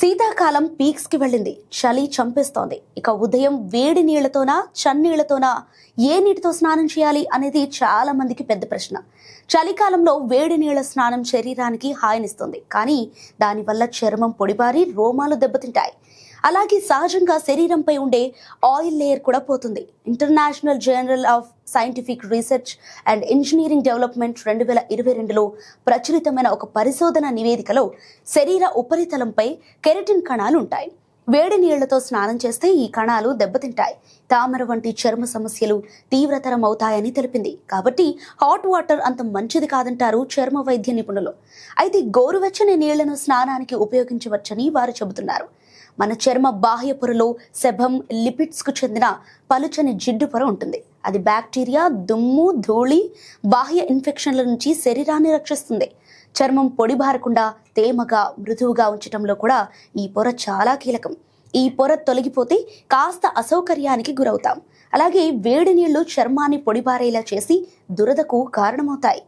శీతాకాలం పీక్స్కి వెళ్ళింది. చలి చంపేస్తోంది. ఇక ఉదయం వేడి నీళ్ళతోనా చన్నీళ్ళతోనా ఏ నీటితో స్నానం చేయాలి అనేది చాలా మందికి పెద్ద ప్రశ్న. చలికాలంలో వేడి నీళ్ళ స్నానం శరీరానికి హాయినిస్తుంది. కానీ దానివల్ల చర్మం పొడిబారి రోమాలు దెబ్బతింటాయి. అలాగే సహజంగా శరీరంపై ఉండే ఆయిల్ లేయర్ కూడా పోతుంది. International journal of scientific research and engineering development రెండు వేల ఇరవై రెండులో ప్రచురితమైన ఒక పరిశోధన నివేదికలో శరీర ఉపరితలంపై కెరటిన్ కణాలు ఉంటాయి వేడి నీళ్ళతో స్నానం చేస్తే ఈ కణాలు దెబ్బతింటాయి. తామర వంటి చర్మ సమస్యలు తీవ్రతరం అవుతాయని తెలిపింది. కాబట్టి హాట్ వాటర్ అంత మంచిది కాదంటారు చర్మ వైద్య నిపుణులు. అయితే గోరువెచ్చని నీళ్ళను స్నానానికి ఉపయోగించవచ్చని వారు చెబుతున్నారు. మన చర్మ బాహ్య పొరలో సెబం లిపిడ్స్కు చెందిన పలుచని జిడ్డు పొర ఉంటుంది. అది బ్యాక్టీరియా దుమ్ము ధూళి బాహ్య ఇన్ఫెక్షన్ల నుంచి శరీరాన్ని రక్షిస్తుంది. చర్మం పొడి బారకుండా తేమగా మృదువుగా ఉంచడంలో కూడా ఈ పొర చాలా కీలకం. ఈ పొర తొలగిపోతే కాస్త అసౌకర్యానికి గురవుతాం. అలాగే వేడి నీళ్ళు చర్మాన్ని పొడిబారేలా చేసి దురదకు కారణమవుతాయి.